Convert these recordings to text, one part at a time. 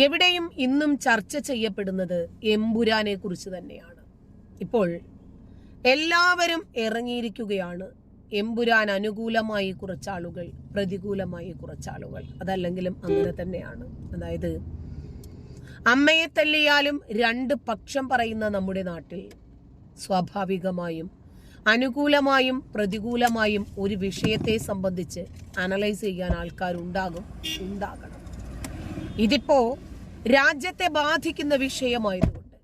എവിടെയും ഇന്നും ചർച്ച ചെയ്യപ്പെടുന്നത് എമ്പുരാനെ കുറിച്ച് തന്നെയാണ്. ഇപ്പോൾ എല്ലാവരും ഇറങ്ങിയിരിക്കുകയാണ്. എമ്പുരാൻ അനുകൂലമായി കുറച്ചാളുകൾ പ്രതികൂലമായി കുറച്ചാളുകൾ. അതല്ലെങ്കിലും അങ്ങനെ തന്നെയാണ്. അതായത് അമ്മയെ തല്ലിയാലും രണ്ട് പക്ഷം പറയുന്ന നമ്മുടെ നാട്ടിൽ സ്വാഭാവികമായും അനുകൂലമായും പ്രതികൂലമായും ഒരു വിഷയത്തെ സംബന്ധിച്ച് അനലൈസ് ചെയ്യാൻ ആൾക്കാരുണ്ടാകും ഉണ്ടാകണം. ഇതിപ്പോ രാജ്യത്തെ ബാധിക്കുന്ന വിഷയമായതുകൊണ്ട്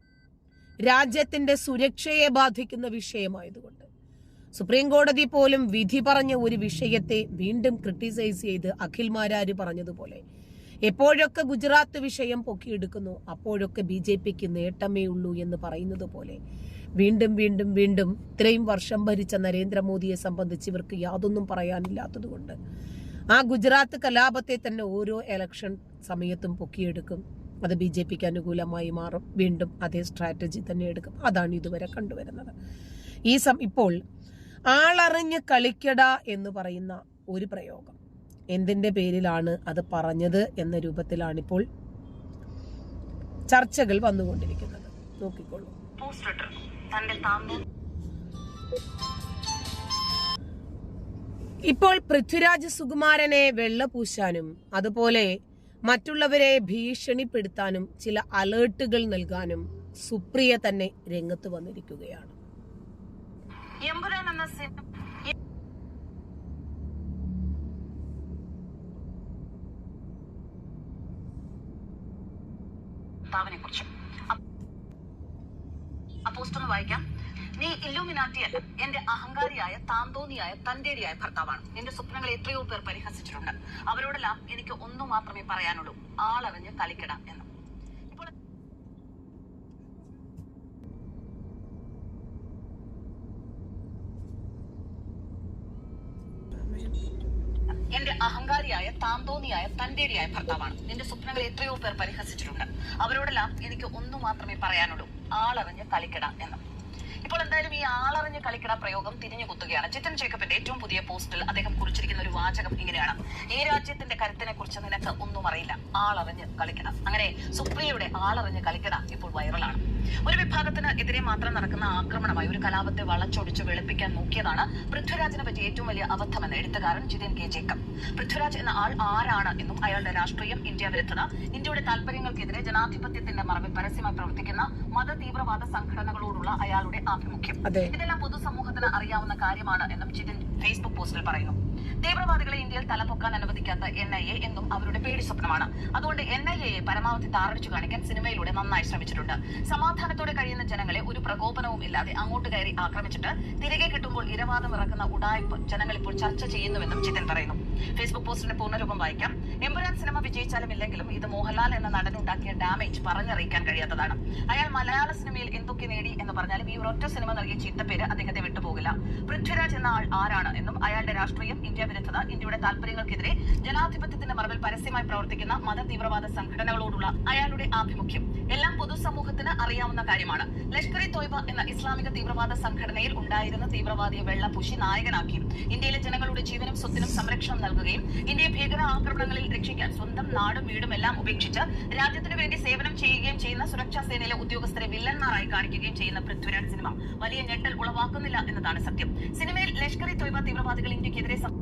രാജ്യത്തിന്റെ സുരക്ഷയെ ബാധിക്കുന്ന വിഷയമായതുകൊണ്ട് സുപ്രീം കോടതി പോലും വിധി പറഞ്ഞ ഒരു വിഷയത്തെ വീണ്ടും ക്രിട്ടിസൈസ് ചെയ്ത് അഖിൽമാരാര് പറഞ്ഞതുപോലെ എപ്പോഴൊക്കെ ഗുജറാത്ത് വിഷയം പൊക്കിയെടുക്കുന്നു അപ്പോഴൊക്കെ ബി ജെ പിക്ക് നേട്ടമേ ഉള്ളൂ എന്ന് പറയുന്നത് പോലെ വീണ്ടും വീണ്ടും വീണ്ടും ഇത്രയും വർഷം ഭരിച്ച നരേന്ദ്രമോദിയെ സംബന്ധിച്ച് ഇവർക്ക് യാതൊന്നും പറയാനില്ലാത്തതുകൊണ്ട് ആ ഗുജറാത്ത് കലാപത്തെ തന്നെ ഓരോ എലക്ഷൻ സമയത്തും പൊക്കിയെടുക്കും. അത് ബി ജെ പിക്ക് അനുകൂലമായി മാറും. വീണ്ടും അതേ സ്ട്രാറ്റജി തന്നെ എടുക്കും. അതാണ് ഇതുവരെ കണ്ടുവരുന്നത്. ഈ സം ഇപ്പോൾ ആളറിഞ്ഞ് കളിക്കട എന്ന് പറയുന്ന ഒരു പ്രയോഗം. എന്തിന്റെ പേരിലാണ് അത് പറഞ്ഞത് എന്ന രൂപത്തിലാണിപ്പോൾ ചർച്ചകൾ വന്നുകൊണ്ടിരിക്കുന്നത്. നോക്കിക്കോളൂ. ഇപ്പോൾ പൃഥ്വിരാജ് സുകുമാരനെ വെള്ളപൂശാനും അതുപോലെ മറ്റുള്ളവരെ ഭീഷണിപ്പെടുത്താനും ചില അലേർട്ടുകൾ നൽകാനും സുപ്രിയ തന്നെ രംഗത്ത് വന്നിരിക്കുകയാണ്. കുറിച്ച് ഒന്ന് വായിക്കാം. നീ ഇല്ലുമിനാറ്റി അല്ല എന്റെ അഹങ്കാരിയായ താന്തോന്നിയായ തന്റേടിയായ ഭർത്താവാണ്. നിന്റെ സ്വപ്നങ്ങൾ എത്രയോ പേർ പരിഹസിച്ചിട്ടുണ്ട്. അവരോടെല്ലാം എനിക്ക് ഒന്നു മാത്രമേ പറയാനുള്ളൂ. ആളറിഞ്ഞ് കളിക്കട എന്ന്. എന്റെ അഹങ്കാരിയായ താന്തോന്നിയായ തന്റേടിയായ ഭർത്താവാണ്. നിന്റെ സ്വപ്നങ്ങൾ എത്രയോ പേർ പരിഹസിച്ചിട്ടുണ്ട്. അവരോടെല്ലാം എനിക്ക് ഒന്നു മാത്രമേ പറയാനുള്ളൂ. ആളറിഞ്ഞ് കളിക്കട എന്ന്. ഇപ്പോൾ എന്തായാലും ഈ ആളറിഞ്ഞ് കളിക്കണ പ്രയോഗം തിരിഞ്ഞു കുത്തുകയാണ്. ചിത്രൻ ജേക്കബിന്റെ ഏറ്റവും പുതിയ പോസ്റ്റിൽ അദ്ദേഹം കുറിച്ചിരിക്കുന്ന ഒരു വാചകം ഇങ്ങനെയാണ്. ഈ രാജ്യത്തിന്റെ കരുത്തിനെ കുറിച്ച് നിനക്ക് ഒന്നും അറിയില്ല. ആളറിഞ്ഞ് കളിക്കണം. അങ്ങനെ സുപ്രിയയുടെ ആളറിഞ്ഞ് കളിക്കണം ഇപ്പോൾ വൈറലാണ് ഒരു വിഭാഗത്തിന് എതിരെ മാത്രം നടക്കുന്ന ആക്രമണമായി ഒരു കലാപത്തെ വളച്ചൊടിച്ച് വെളുപ്പിക്കാൻ നോക്കിയതാണ് പൃഥ്വിരാജിനെ പറ്റി ഏറ്റവും വലിയ അബദ്ധമെന്ന് എഴുത്തുകാരൻ ജിതൻ കെ ജേക്കബ്. പൃഥ്വിരാജ് എന്ന ആൾ ആരാണ് എന്നും അയാളുടെ രാഷ്ട്രീയം ഇന്ത്യ വിരുദ്ധത ഇന്ത്യയുടെ താല്പര്യങ്ങൾക്കെതിരെ ജനാധിപത്യത്തിന്റെ മറവിൽ പരസ്യമായി പ്രവർത്തിക്കുന്ന മത തീവ്രവാദ സംഘടനകളോടുള്ള അയാളുടെ ആഭിമുഖ്യം. ഇതെല്ലാം പൊതുസമൂഹത്തിന് അറിയാവുന്ന കാര്യമാണ് എന്നും ജിതിൻ ഫേസ്ബുക്ക് പോസ്റ്റിൽ പറയുന്നു. തീവ്രവാദികളെ ഇന്ത്യയിൽ തലപൊക്കാൻ അനുവദിക്കാത്ത എൻ ഐ എ എന്നും അവരുടെ പേടി സ്വപ്നമാണ്. അതുകൊണ്ട് എൻ ഐ എയെ പരമാവധി താറടിച്ചു കാണിക്കാൻ സിനിമയിലൂടെ നന്നായി ശ്രമിച്ചിട്ടുണ്ട്. സമാധാനത്തോടെ കഴിയുന്ന ജനങ്ങളെ ഒരു പ്രകോപനവും ഇല്ലാതെ അങ്ങോട്ട് കയറി ആക്രമിച്ചിട്ട് തിരികെ കിട്ടുമ്പോൾ ഇരവാദം ഇറക്കുന്ന ഉടായ്പ് ജനങ്ങൾ ഇപ്പോൾ ചർച്ച ചെയ്യുന്നുവെന്നും ചിതൻ പറയുന്നു. ഫേസ്ബുക്ക് പോസ്റ്റിന്റെ പൂർണരൂപം വായിക്കാം. എമ്പുരാൻ സിനിമ വിജയിച്ചാലും ഇല്ലെങ്കിലും ഇത് മോഹൻലാൽ എന്ന നടൻ ഉണ്ടാക്കിയ ഡാമേജ് പറഞ്ഞറിയിക്കാൻ കഴിയാത്തതാണ്. അയാൾ മലയാള സിനിമയിൽ എന്തൊക്കെ നേടി എന്ന് പറഞ്ഞാലും ഈ ഒരൊറ്റ സിനിമ നൽകിയ ചീത്തപ്പേര് അദ്ദേഹത്തെ വിട്ടുപോകില്ല. പൃഥ്വിരാജ് എന്ന ആൾ ആരാണ് എന്നും രാഷ്ട്രീയം ഇന്ത്യ വിരുദ്ധത ഇന്ത്യയുടെ താല്പര്യങ്ങൾക്കെതിരെ ജനാധിപത്യത്തിന്റെ മറവിൽ പരസ്യമായി പ്രവർത്തിക്കുന്ന മത തീവ്രവാദ സംഘടനകളോടുള്ള അയാളുടെ ആഭിമുഖ്യം. എല്ലാം പൊതുസമൂഹത്തിന് അറിയാവുന്ന കാര്യമാണ്. ലഷ്കർ ഇ തോയ്ബ എന്ന ഇസ്ലാമിക തീവ്രവാദ സംഘടനയിൽ ഉണ്ടായിരുന്ന തീവ്രവാദിയെ വെള്ളപൂശി നായകനാക്കി. ഇന്ത്യയിലെ ജനങ്ങളുടെ ജീവനും സ്വത്തിനും സംരക്ഷണം നൽകുകയും ഇന്ത്യയെ ഭീകര ആക്രമണങ്ങളിൽ രക്ഷിക്കാൻ സ്വന്തം നാടും വീടും എല്ലാം ഉപേക്ഷിച്ച് രാജ്യത്തിനു വേണ്ടി സേവനം ചെയ്യുകയും ചെയ്യുന്ന സുരക്ഷാ സേനയിലെ ഉദ്യോഗസ്ഥരെ വില്ലന്മാരായി കാണിക്കുകയും ചെയ്യുന്ന പൃഥ്വിരാജ് സിനിമ വലിയ ഞെട്ടൽ ഉളവാക്കുന്നില്ല എന്നതാണ് സത്യം. സിനിമയിൽ ലഷ്കർ ഇ തോയ്ബ തീവ്രവാദികൾ ഇന്ത്യക്കെതിരെ സം-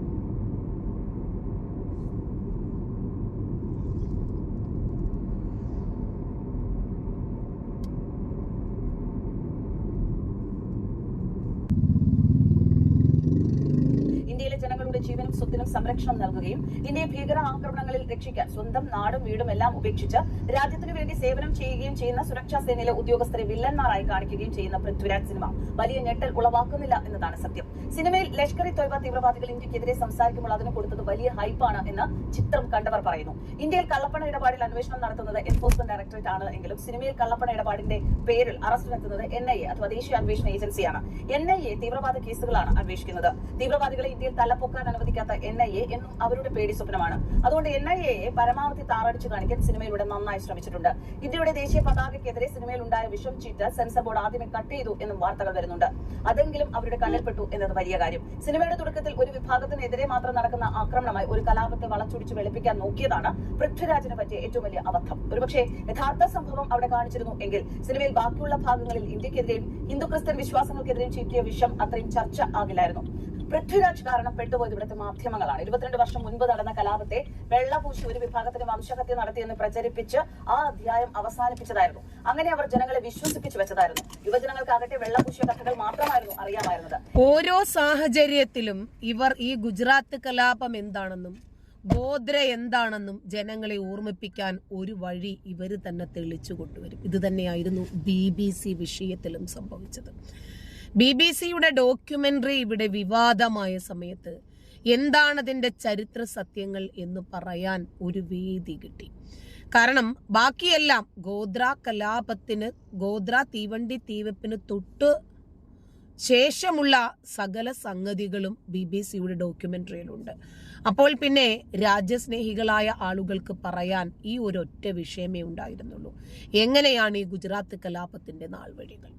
ഇന്ത്യയിലെ ജനങ്ങളുടെ സ്വത്തിനും സംരക്ഷണം നൽകുകയും ഇന്ത്യയെ ഭീകര ആക്രമണങ്ങളിൽ രക്ഷിക്കാൻ സ്വന്തം നാടും വീടും എല്ലാം ഉപേക്ഷിച്ച് രാജ്യത്തിനു വേണ്ടി സേവനം ചെയ്യുകയും ചെയ്യുന്ന സുരക്ഷാ സേനയിലെ ഉദ്യോഗസ്ഥരെ വില്ലന്മാരായി കാണിക്കുകയും ചെയ്യുന്ന പൃഥ്വിരാജ് സിനിമ വലിയ ഞെട്ടൽ ഉളവാക്കുന്നില്ല എന്നതാണ് സത്യം. സിനിമയിൽ ലഷ്കർ ഇ തൊയ്ബ തീവ്രവാദികൾ ഇന്ത്യക്കെതിരെ സംസാരിക്കുമ്പോൾ അതിന് കൊടുത്തത് വലിയ ഹൈപ്പാണ് എന്ന് ചിത്രം കണ്ടവർ പറയുന്നു. ഇന്ത്യയിൽ കള്ളപ്പണ ഇടപാടിൽ അന്വേഷണം നടത്തുന്നത് എൻഫോഴ്സ്മെന്റ് ഡയറക്ടറേറ്റ് ആണ് എങ്കിലും സിനിമയിൽ കള്ളപ്പണ ഇടപാടിന്റെ പേരിൽ അറസ്റ്റിലെത്തുന്നത് എൻ ഐ എ അഥവാ ദേശീയ അന്വേഷണ ഏജൻസിയാണ്. എൻ ഐ എ തീവ്രവാദ കേസുകളാണ് അന്വേഷിക്കുന്നത്. തീവ്രവാദികളെ ഇന്ത്യയിൽ തലപ്പൊക്കാൻ അനുവദിക്കാത്ത എൻ ഐ എ എന്നും അവരുടെ പേടി സ്വപ്നമാണ്. അതുകൊണ്ട് എൻ ഐ എയെ പരമാവധി താറടിച്ചു കാണിക്കാൻ സിനിമയിലൂടെ നന്നായി ശ്രമിച്ചിട്ടുണ്ട്. ഇന്ത്യയുടെ ദേശീയ പതാകയ്ക്കെതിരെ സിനിമയിൽ ഉണ്ടായ വിഷം ചീറ്റ് സെൻസർ ബോർഡ് ആദ്യമേ കട്ട് ചെയ്തു എന്നും വാർത്തകൾ വരുന്നുണ്ട്. അതെങ്കിലും അവരുടെ കണ്ണിൽപ്പെട്ടു എന്നത് വലിയ കാര്യം. സിനിമയുടെ തുടക്കത്തിൽ ഒരു വിഭാഗത്തിനെതിരെ മാത്രം നടക്കുന്ന ആക്രമണമായി ഒരു കലാപത്തെ വളച്ചൊടിച്ച് വെളുപ്പിക്കാൻ നോക്കിയതാണ് പൃഥ്വിരാജിന് പറ്റിയ ഏറ്റവും വലിയ അബദ്ധം. ഒരുപക്ഷെ യഥാർത്ഥ സംഭവം അവിടെ കാണിച്ചിരുന്നു എങ്കിൽ സിനിമയിൽ ബാക്കിയുള്ള ഭാഗങ്ങളിൽ ഇന്ത്യക്കെതിരെയും ഹിന്ദു ക്രിസ്ത്യൻ വിശ്വാസങ്ങൾക്കെതിരെയും ചീറ്റിയ വിഷം അത്രയും ചർച്ച ആകില്ലായിരുന്നു. പൃഥ്വിരാജ് കാരണം പെട്ടുപോയത് ഇവിടുത്തെ മാധ്യമങ്ങളാണ്. ഇരുപത്തിരണ്ട് വർഷം മുൻപ് നടന്ന കലാപത്തെ വെള്ളപൂശി ഒരു വിഭാഗത്തിന് വംശഹത്യ നടത്തിയെന്ന് പ്രചരിപ്പിച്ച് ആ അധ്യായം അവസാനിപ്പിച്ചതായിരുന്നു. അങ്ങനെ അവർ ജനങ്ങളെ വിശ്വസിപ്പിച്ചു വെച്ചതായിരുന്നു. യുവജനങ്ങൾക്കാകട്ടെ വെള്ളപൂശിയ കഥകൾ മാത്രമായിരുന്നു അറിയാമായിരുന്നത്. ഓരോ സാഹചര്യത്തിലും ഇവർ ഈ ഗുജറാത്ത് കലാപം എന്താണെന്നും ഗോദ്ര എന്താണെന്നും ജനങ്ങളെ ഓർമ്മിപ്പിക്കാൻ ഒരു വഴി ഇവർ തന്നെ തെളിച്ചു കൊണ്ടുവരും. ഇത് തന്നെയായിരുന്നു ബി ബി സി വിഷയത്തിലും സംഭവിച്ചത്. ബി ബി സിയുടെ ഡോക്യുമെന്ററി ഇവിടെ വിവാദമായ സമയത്ത് എന്താണതിന്റെ ചരിത്ര സത്യങ്ങൾ എന്ന് പറയാൻ ഒരു വേദി കിട്ടി. കാരണം ബാക്കിയെല്ലാം ഗോദ്ര കലാപത്തിന് ഗോദ്ര തീവണ്ടി തീവെപ്പിന് തൊട്ട് ശേഷമുള്ള സകല സംഗതികളും ബി ബി സിയുടെ ഡോക്യുമെന്ററിയിലുണ്ട്. അപ്പോൾ പിന്നെ രാജ്യസ്നേഹികളായ ആളുകൾക്ക് പറയാൻ ഈ ഒരൊറ്റ വിഷയമേ ഉണ്ടായിരുന്നുള്ളൂ. എങ്ങനെയാണ് ഈ ഗുജറാത്ത് കലാപത്തിന്റെ നാൾവഴികൾ?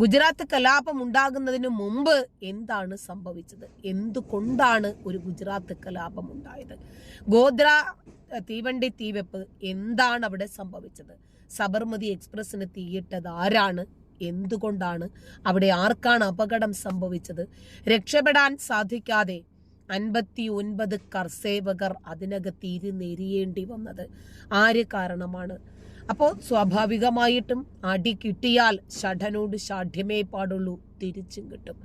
ഗുജറാത്ത് കലാപം ഉണ്ടാകുന്നതിന് മുമ്പ് എന്താണ് സംഭവിച്ചത്? എന്തുകൊണ്ടാണ് ഒരു ഗുജറാത്ത് കലാപം ഉണ്ടായത്? ഗോദ്ര തീവണ്ടി തീവെപ്പ് എന്താണ് അവിടെ സംഭവിച്ചത്? സബർമതി എക്സ്പ്രസ്സിന് തീയിട്ടത് ആരാണ്? എന്തുകൊണ്ടാണ്? അവിടെ ആർക്കാണ് അപകടം സംഭവിച്ചത്? രക്ഷപ്പെടാൻ സാധിക്കാതെ അൻപത്തി ഒൻപത് കർസേവകർ അതിനകത്ത് ഇരുന്നെരിയേണ്ടി വന്നത്. ആര് കാരണമാണ്? അപ്പോൾ സ്വാഭാവികമായിട്ടും അടി കിട്ടിയാൽ ഷഠനോട് ഷാഠ്യമേ പാടുള്ളൂ. തിരിച്ചും കിട്ടും.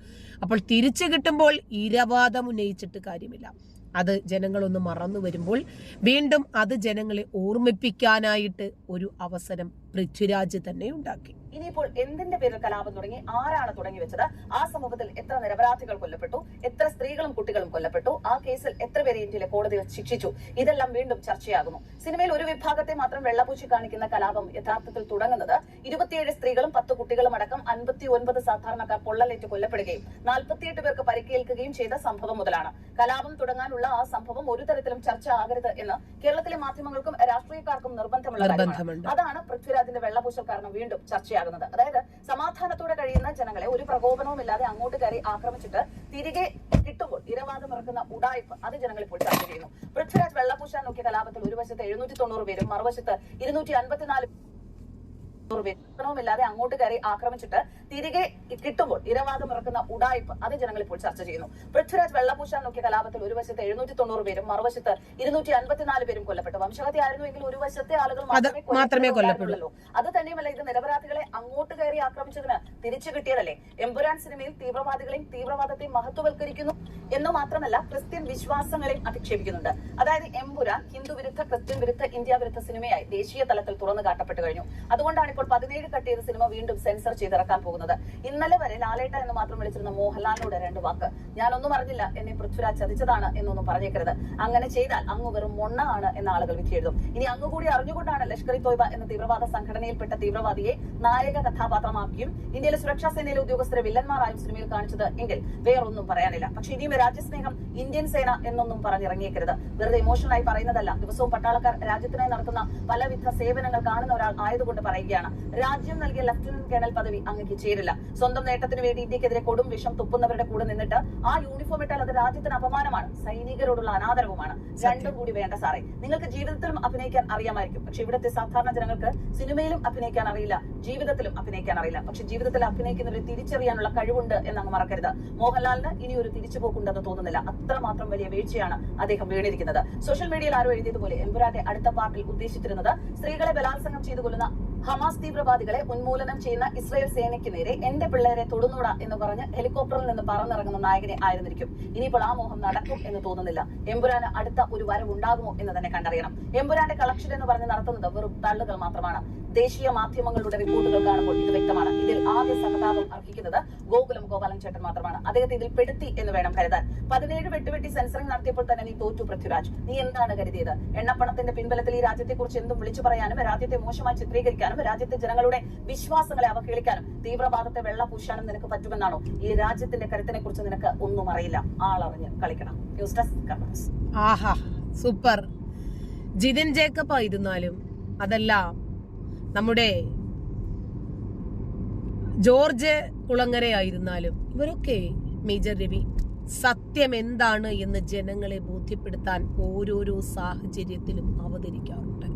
അപ്പോൾ തിരിച്ചു കിട്ടുമ്പോൾ ഇരവാദം ഉന്നയിച്ചിട്ട് കാര്യമില്ല. അത് ജനങ്ങളൊന്ന് മറന്നു വരുമ്പോൾ വീണ്ടും അത് ജനങ്ങളെ ഓർമ്മിപ്പിക്കാനായിട്ട് ഒരു അവസരം പൃഥ്വിരാജ് തന്നെ ഉണ്ടാക്കി. ഇനിയിപ്പോൾ എന്തിന്റെ പേരിൽ കലാപം തുടങ്ങി? ആരാണ് തുടങ്ങി വെച്ചത്? ആ സംഭവത്തിൽ എത്ര നിരപരാധികൾ കൊല്ലപ്പെട്ടു? എത്ര സ്ത്രീകളും കുട്ടികളും കൊല്ലപ്പെട്ടു? ആ കേസിൽ എത്ര പേരെ ഇന്ത്യയിലെ കോടതികൾ ശിക്ഷിച്ചു? ഇതെല്ലാം വീണ്ടും ചർച്ചയാകുന്നു. സിനിമയിൽ ഒരു വിഭാഗത്തെ മാത്രം വെള്ളപൂശി കാണിക്കുന്ന കലാപം യഥാർത്ഥത്തിൽ തുടങ്ങുന്നത് ഇരുപത്തിയേഴ് സ്ത്രീകളും പത്ത് കുട്ടികളും അടക്കം അൻപത്തി ഒൻപത് സാധാരണക്കാർ പൊള്ളലേറ്റ് കൊല്ലപ്പെടുകയും നാൽപ്പത്തിയെട്ട് പേർക്ക് പരിക്കേൽക്കുകയും ചെയ്ത സംഭവം മുതലാണ്. കലാപം തുടങ്ങാനുള്ള ആ സംഭവം ഒരു തരത്തിലും ചർച്ച ആകരുത് എന്ന് കേരളത്തിലെ മാധ്യമങ്ങൾക്കും രാഷ്ട്രീയക്കാർക്കും നിർബന്ധമുള്ള കാര്യമാണ്. അതാണ് പൃഥ്വിരാജിന്റെ വെള്ളപൂശൽ കാരണം വീണ്ടും ചർച്ചയാകുന്നത് അതായത് സമാധാനത്തോടെ കഴിയുന്ന ജനങ്ങളെ ഒരു പ്രകോപനവും ഇല്ലാതെ അങ്ങോട്ട് കയറി ആക്രമിച്ചിട്ട് തിരികെ കിട്ടുമ്പോൾ ഇരവാദം ഇറക്കുന്ന ഉടായ്പ് അത് ജനങ്ങൾ ഇപ്പോൾ ചർച്ച ചെയ്യുന്നു. പൃഥ്വിരാജ് വെള്ളപൂശാൻ നോക്കിയ കലാപത്തിൽ ഒരു വശത്ത് എഴുന്നൂറ്റി തൊണ്ണൂറ് പേരും മറുവശത്ത് ഇരുന്നൂറ്റി അൻപത്തിനാല് ഇല്ലാതെ അങ്ങോട്ട് കയറി ആക്രമിച്ചിട്ട് തിരികെ കിട്ടുമ്പോൾ ഇരവാദം ഇറക്കുന്ന ഉടായ്പ് അത് ജനങ്ങൾ ഇപ്പോൾ ചർച്ച ചെയ്യുന്നു. പൃഥ്വിരാജ് വെള്ളപൂശാൻ നോക്കിയ കലാപത്തിൽ ഒരു വശത്ത് എഴുന്നൂറ്റി തൊണ്ണൂറ് പേരും മറുവശത്ത് ഇരുന്നൂറ്റി അൻപത്തിനാല് പേരും കൊല്ലപ്പെട്ടു. വംശഹത്യ ആയിരുന്നുവെങ്കിൽ ഒരു വശത്തെ ആളുകൾ മാത്രമേ കൊല്ലപ്പെട്ടുള്ളൂ അത് തന്നെയുമല്ല ഇത് നിരപരാധികളെ അങ്ങോട്ട് കയറി ആക്രമിച്ചതിന് തിരിച്ചു കിട്ടിയതല്ലേ? എമ്പുരാൻ സിനിമയിൽ തീവ്രവാദികളെയും തീവ്രവാദത്തെയും മഹത്വവൽക്കരിക്കുന്നു എന്ന് മാത്രമല്ല ക്രിസ്ത്യൻ വിശ്വാസങ്ങളെയും അധിക്ഷേപിക്കുന്നുണ്ട്. അതായത് എമ്പുരാൻ ഹിന്ദു വിരുദ്ധ ക്രിസ്ത്യൻ വിരുദ്ധ ഇന്ത്യ വിരുദ്ധ സിനിമയായി ദേശീയ തലത്തിൽ തുറന്നു കാട്ടപ്പെട്ടു കഴിഞ്ഞു. അതുകൊണ്ടാണ് ഇപ്പോൾ പതിനേഴ് കട്ട് സിനിമ വീണ്ടും സെൻസർ ചെയ്തിറക്കാൻ പോകുന്നത്. ഇന്നലെ വരെ ലാലേട്ട എന്ന് മാത്രം വിളിച്ചിരുന്ന മോഹൻലാലിനോട് രണ്ട് വാക്ക്. ഞാനൊന്നും അറിഞ്ഞില്ല എന്നെ പൃഥ്വിരാജ് ചതിച്ചതാണ് എന്നൊന്നും പറഞ്ഞേക്കരുത്. അങ്ങനെ ചെയ്താൽ അങ്ങ് വെറും മൊണ്ണ ആണ് എന്ന ആളുകൾ വിധി എഴുതും ഇനി അങ്ങ് കൂടി അറിഞ്ഞുകൊണ്ടാണ് ലഷ്കർ തോയ്ബ എന്ന തീവ്രവാദ സംഘടനയിൽപ്പെട്ട തീവ്രവാദിയെ നായക കഥാപാത്രമാക്കിയും ഇന്ത്യയിലെ സുരക്ഷാ സേനയിലെ ഉദ്യോഗസ്ഥരെ വില്ലന്മാരായും സിനിമയിൽ കാണിച്ചത് എങ്കിൽ വേറൊന്നും പറയാനില്ല. പക്ഷെ ഇനിയും രാജ്യസ്നേഹം ഇന്ത്യൻ സേന എന്നൊന്നും പറഞ്ഞിറങ്ങിയേക്കരുത്. വെറുതെ ഇമോഷണൽ ആയി പറയുന്നതല്ല. ദിവസവും പട്ടാളക്കാർ രാജ്യത്തിനായി നടത്തുന്ന പലവിധ സേവനങ്ങൾ കാണുന്ന ഒരാൾ ആയതുകൊണ്ട് പറയുകയാണ്. രാജ്യം നൽകിയ ലഫ്റ്റനന്റ് കേണൽ പദവി അങ്ങക്ക് ചേരില്ല. സ്വന്തം നേട്ടത്തിന് വേണ്ടി ഇന്ത്യക്കെതിരെ കൊടും വിഷം തുപ്പുന്നവരുടെ കൂടെ നിന്നിട്ട് ആ യൂണിഫോം ഇട്ടാൽ അത് രാജ്യത്തിന് അപമാനമാണ്. സൈനികരോടുള്ള അനാദരവുമാണ്. രണ്ടും കൂടി വേണ്ട സാറേ. നിങ്ങൾക്ക് ജീവിതത്തിലും അഭിനയിക്കാൻ അറിയാമായിരിക്കും. പക്ഷെ ഇവിടുത്തെ സാധാരണ ജനങ്ങൾക്ക് സിനിമയിലും അഭിനയിക്കാൻ അറിയില്ല. ജീവിതത്തിലും അഭിനയിക്കാൻ അറിയില്ല. പക്ഷെ ജീവിതത്തിൽ അഭിനയിക്കുന്നവരെ തിരിച്ചറിയാനുള്ള കഴിവുണ്ട് എന്നങ്ങ് മറക്കരുത്. മോഹൻലാലിന് ഇനി ഒരു തിരിച്ചുപോക്കുണ്ടെന്ന് തോന്നുന്നില്ല. അത്രമാത്രം വലിയ വീഴ്ചയാണ് അദ്ദേഹം വീണിരിക്കുന്നത്. സോഷ്യൽ മീഡിയയിൽ ആരോ എഴുതിയതുപോലെ എമ്പുരാന്റെ അടുത്ത പാർട്ടിൽ ഉദ്ദേശിച്ചിരുന്നത് സ്ത്രീകളെ ബലാത്സംഗം ചെയ്തു കൊല്ലുന്ന ഹമാസ് തീവ്രവാദികളെ ഉന്മൂലനം ചെയ്യുന്ന ഇസ്രയേൽ സേനയ്ക്ക് നേരെ എന്റെ പിള്ളേരെ തൊടുന്നൂടാ എന്ന് പറഞ്ഞ് ഹെലികോപ്റ്ററിൽ നിന്ന് പറന്നിറങ്ങുന്ന നായകനെ ആയിരുന്നിരിക്കും. ഇനിയിപ്പോൾ ആ മോഹം നടക്കും എന്ന് തോന്നുന്നില്ല. എമ്പുരാന് അടുത്ത ഒരു വരവ് ഉണ്ടാകുമോ എന്ന് തന്നെ കണ്ടറിയണം. എമ്പുരാന്റെ കളക്ഷൻ എന്ന് പറഞ്ഞ് നടത്തുന്നത് വെറും തള്ളുകൾ മാത്രമാണ്. ദേശീയ മാധ്യമങ്ങളുടെ റിപ്പോർട്ടുകൾ കാണുമ്പോൾ ഇത് വ്യക്തമാണ്. ഇതിൽ ആദ്യ സഹതാപം അർഹിക്കുന്നത് ഗോകുലം ഗോപാലൻ ചേട്ടൻ മാത്രമാണ്. അദ്ദേഹത്തെ ഇതിൽ പെടുത്തി എന്ന് വേണം കരുതാൻ. പതിനേഴ് വെട്ടുവെട്ടി സെൻസറിംഗ് നടത്തിയപ്പോൾ തന്നെ നീ തോറ്റു പൃഥ്വിരാജ്. നീ എന്താണ് കരുതിയത്? എണ്ണപ്പണത്തിന്റെ പിൻബലത്തിൽ ഈ രാജ്യത്തെക്കുറിച്ച് എന്തും വിളിച്ചു പറയാനും രാജ്യത്തെ മോശമായി ചിത്രീകരിക്കാനും രാജ്യത്തെ ജനങ്ങളുടെ വിശ്വാസങ്ങളെ അവഹേളിക്കാനും തീവ്രവാദത്തെ വെള്ള പൂശാനും നിനക്ക് പറ്റുമെന്നാണോ? ഈ രാജ്യത്തിന്റെ കരുത്തിനെ കുറിച്ച് നിനക്ക് ഒന്നും അറിയില്ല. ആളറിഞ്ഞ് കളിക്കണം. ന്യൂസ് ഡെസ്ക് ആഹാ സൂപ്പർ. ജിതിൻ ജേക്കബ് ആയിരുന്നാലും അതല്ല നമ്മുടെ ജോർജ് കുളങ്ങര ആയിരുന്നാലും ഇവരൊക്കെ മേജർ രവി. സത്യം എന്താണ് എന്ന് ജനങ്ങളെ ബോധ്യപ്പെടുത്താൻ ഓരോരോ സാഹചര്യത്തിലും അവതരിക്കാറുണ്ട്.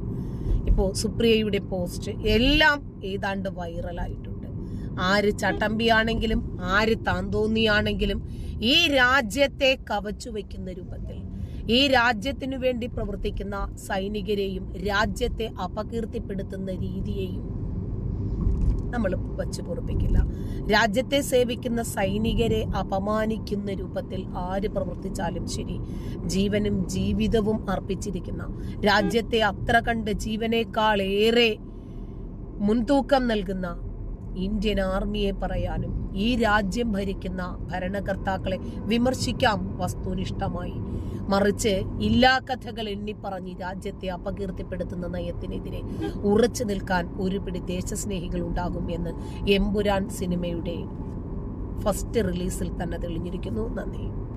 ഇപ്പോൾ സുപ്രിയയുടെ പോസ്റ്റ് എല്ലാം ഏതാണ്ട് വൈറലായിട്ടുണ്ട്. ആര് ചട്ടമ്പിയാണെങ്കിലും ആര് താന്തോന്നിയാണെങ്കിലും ഈ രാജ്യത്തെ കവച്ചു വയ്ക്കുന്ന രൂപത്തിൽ ഈ രാജ്യത്തിനു വേണ്ടി പ്രവർത്തിക്കുന്ന സൈനികരെയും രാജ്യത്തെ അപകീർത്തിപ്പെടുത്തുന്ന രീതിയെയും നമ്മൾ വച്ചു പൊറപ്പിക്കില്ല. രാജ്യത്തെ സേവിക്കുന്ന സൈനികരെ അപമാനിക്കുന്ന രൂപത്തിൽ ആര് പ്രവർത്തിച്ചാലും ശരി ജീവനും ജീവിതവും അർപ്പിച്ചിരിക്കുന്ന രാജ്യത്തെ അത്ര കണ്ട് ജീവനേക്കാൾ ഏറെ മുൻതൂക്കം നൽകുന്ന ഇന്ത്യൻ ആർമിയെ പറയാനും ഈ രാജ്യം ഭരിക്കുന്ന ഭരണകർത്താക്കളെ വിമർശിക്കാം വസ്തുനിഷ്ഠമായി. മറിച്ച് ഇല്ലാ കഥകൾ എണ്ണിപ്പറഞ്ഞ് രാജ്യത്തെ അപകീർത്തിപ്പെടുത്തുന്ന നയത്തിനെതിരെ ഉറച്ചു നിൽക്കാൻ ഒരുപിടി ദേശസ്നേഹികൾ ഉണ്ടാകും എന്ന് എമ്പുരാൻ സിനിമയുടെ ഫസ്റ്റ് റിലീസിൽ തന്നെ തെളിഞ്ഞിരിക്കുന്നു. നന്ദി.